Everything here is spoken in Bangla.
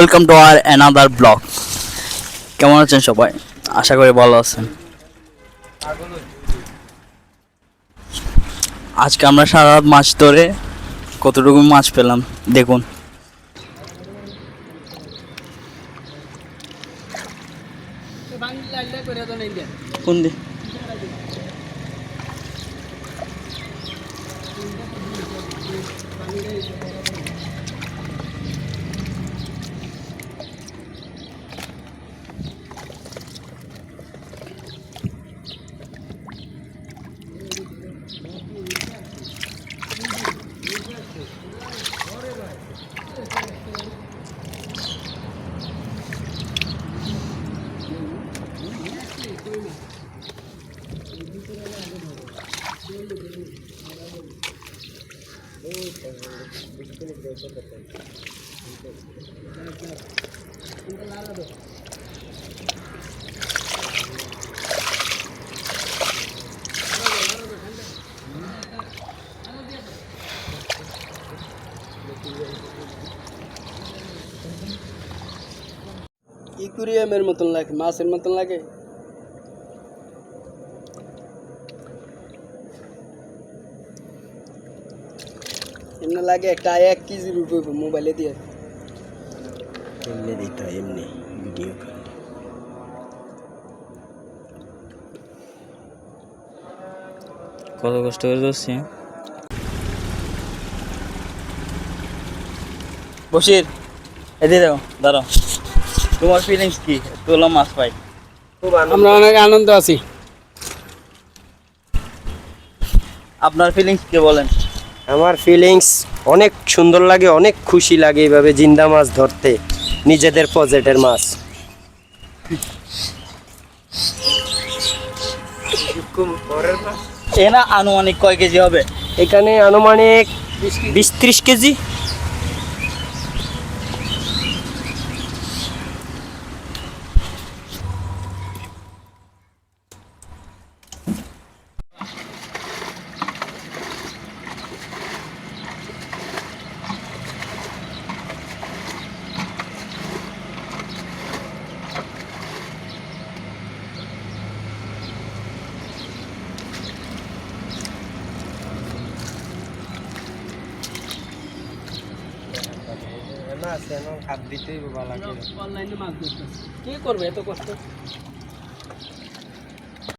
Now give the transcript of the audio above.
Welcome to R another blog কেমন আছেন সবাই? আশা করি ভালো আছেন। আজকে আমরা সারা মাছ ধরে কতটুকু মাছ পেলাম, দেখুন। কোন দিক? ইকুরিয়ামের মতন লাগে মাছের মতন লাগে? এমনি লাগে একটা এক কেজির উপরে মোবাইলে দিয়ে। এমনি দিতে হয় এমনি ভিডিও কত কষ্ট করে ধরছি? বসির এদিকে দেখো দাঁড়াও। তোমার ফিলিংস কি? তোলা মাছ পাই। খুব আমরা অনেক আনন্দ আছি। আপনার ফিলিংস কি বলেন? আমার ফিলিংস অনেক সুন্দর লাগে অনেক খুশি লাগে এইভাবে জিন্দা মাছ ধরতে নিজেদের প্রজেক্টের মাছ। এনা আনুমানিক কয় কেজি হবে? এখানে আনুমানিক বিশ ত্রিশ কেজি। অনলাইনে মাছ ধরতেছে। কি করবে এত কষ্ট?